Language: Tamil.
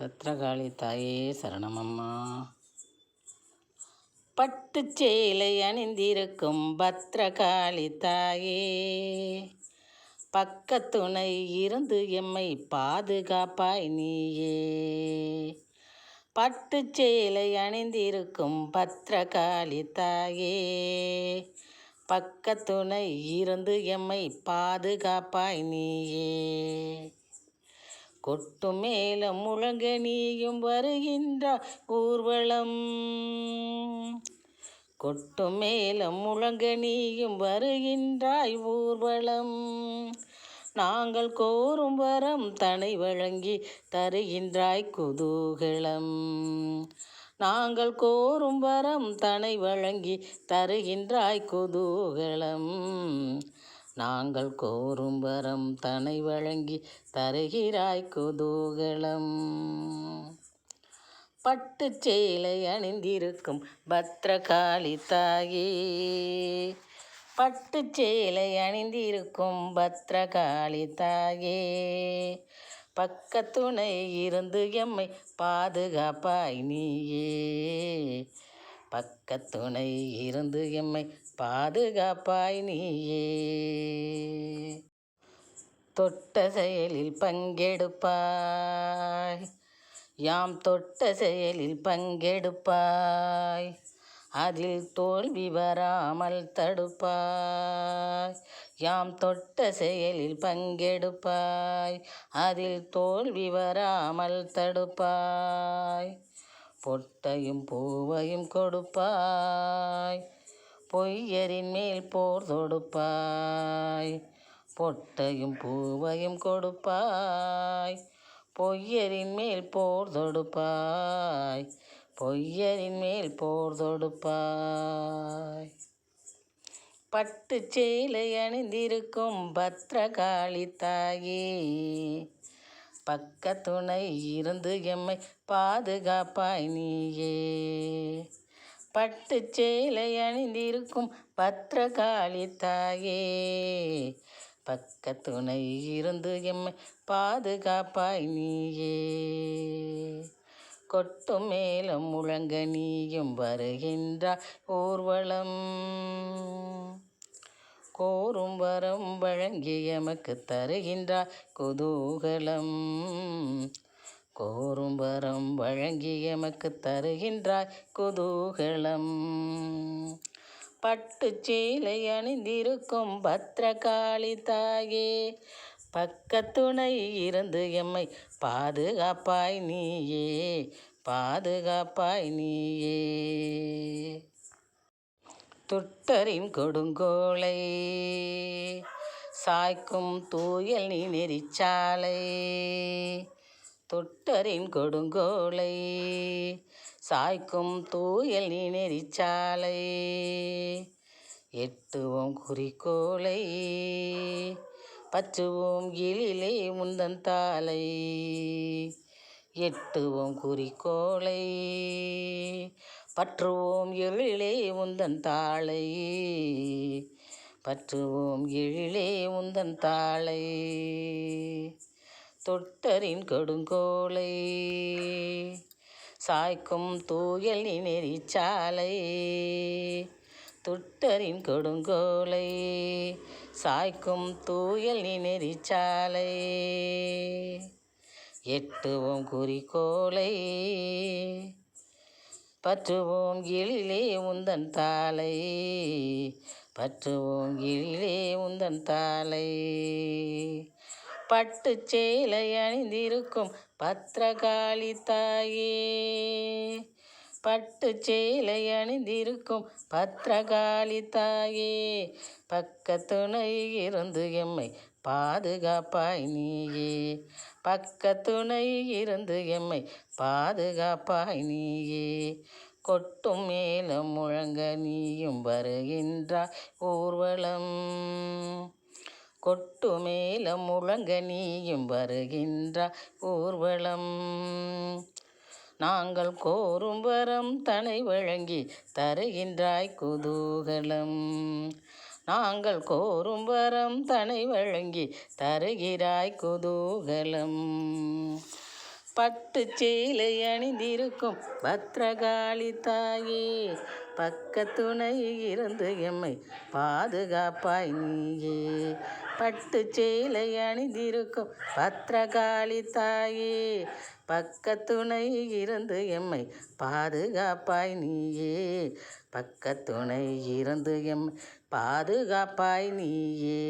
பத்திரகாளி தாயே சரணமம்மா. பட்டு சேலை அணிந்திருக்கும் பத்ரகாளி தாயே. பக்கத்துணை இருந்து எம்மை பாதுகாப்பாய் நீயே. பட்டு சேலை அணிந்திருக்கும் பத்ரகாளி தாயே. பக்கத்துணை இருந்து எம்மை பாதுகாப்பாய் நீயே. கொட்டு மேலம் முழங்க நீயும் வருகின்ற ஊர்வலம். கொட்டு மேலம் முழங்க நீயும் வருகின்றாய் ஊர்வலம். நாங்கள் கோரும் வரம் தனை வழங்கி தருகின்றாய் குதூகலம். நாங்கள் கோரும் வரம் தனை வழங்கி தருகின்றாய் குதூகலம். நாங்கள் கோரும் வரம் தனை வழங்கி தருகிறாய் குதூகலம். பட்டு சேலை அணிந்திருக்கும் பத்ரகாளி தாயே. பட்டு சேலை அணிந்திருக்கும் பத்ரகாளி தாயே. பக்கத்துணை இருந்து எம்மை பாதுகாப்பாய் நீயே. பக்கத்துணை இருந்து எம்மை பாதுகாப்பாய் நீயே. தொட்ட செயலில் பங்கெடுப்பாய். யாம் தொட்ட செயலில் பங்கெடுப்பாய். அதில் தோல்வி வராமல் தடுப்பாய். யாம் தொட்ட செயலில் பங்கெடுப்பாய். அதில் தோல்வி வராமல் தடுப்பாய். பொட்டையும் பூவையும் கொடுப்பாய். பொய்யரின் மேல் போர் தொடுப்பாய். பொட்டையும் பூவையும் கொடுப்பாய். பொய்யரின் மேல் போர் தொடுப்பாய். பொய்யரின் மேல் போர் தொடுப்பாய். பட்டு சேலை அணிந்திருக்கும் பத்ரகாளி தாயே. பக்க துணை இருந்து எம்மை பாதுகாப்பாய் நீயே. பட்டு சேலை அணிந்திருக்கும் பத்திரகாளி தாயே. பக்க துணை இருந்து எம்மை பாதுகாப்பாய் நீயே. கொட்டும் மேலும் முழங்க நீயும் வருகின்ற ஊர்வலம். கோரும் வரம் வழங்கி எமக்கு தருகின்றாய் குதூகலம். கோரும் வரம் வழங்கி எமக்கு தருகின்றாய் குதூகலம். பட்டு சீலை அணிந்திருக்கும் பத்ரகாளி தாயே பக்கத்துணை இருந்து எம்மை பாதுகாப்பாய் நீயே பாதுகாப்பாய் நீயே. துட்டரின் கொடுங்கோளை சாய்க்கும் தூயல் நீ நெறிச்சாலை. தொட்டரின் கொடுங்கோளை சாய்க்கும் தூயல் நீ நெறிச்சாலை. எட்டுவோம் குறிக்கோளை. பற்றுவோம் எழிலே முந்தன் தாளை. எட்டுவோம் குறிக்கோளை. பற்றுவோம் எழிலே உந்தன் தாளை. பற்றுவோம் எழிலே உந்தன் தாளை. தொட்டரின் கொடுங்கோலை. சாய்க்கும் தூயல் நெறிச்சாலை துட்டரின் கொடுங்கோலை. சாய்க்கும் தூயல் நெறிச்சாலை எட்டுவோம் குறிக்கோளை பற்றுவோம் எழிலே உந்தன் தாளை. பற்றுவோம் எழிலே உந்தன் தாளை. பட்டு சேலை அணிந்திருக்கும் பத்திரகாளி தாயே. பட்டு சேலை அணிந்திருக்கும் பத்திரகாளி தாயே பக்கத்துணை இருந்து எம்மை பாதுகாப்பாய் நீயே. பக்கத்துணை இருந்து எம்மை பாதுகாப்பாய் நீயே. கொட்டும் மேலும் முழங்க நீயும் வருகின்றாய் ஊர்வலம். கொட்டு மேலும் முழங்க நீயும் வருகின்றாய் ஊர்வலம். நாங்கள் கோரும் வரம் தனை வழங்கி தருகின்றாய் குதூகலம். நாங்கள் கோரும் வரம் தனை வழங்கி தருகிறாய் குதூகலம். பட்டு சேலை அணிந்திருக்கும் பத்ரகாளி தாயே பக்கத்துணை இருந்து எம்மை பாதுகாப்பாய் நீயே. பட்டு சேலை அணிந்திருக்கும் பத்திரகாளி தாயே பக்கத்துணை இருந்து எம்மை பாதுகாப்பாய் நீயே. பக்கத்துணை இருந்து எம்மை பாதுகாப்பாய் நீயே.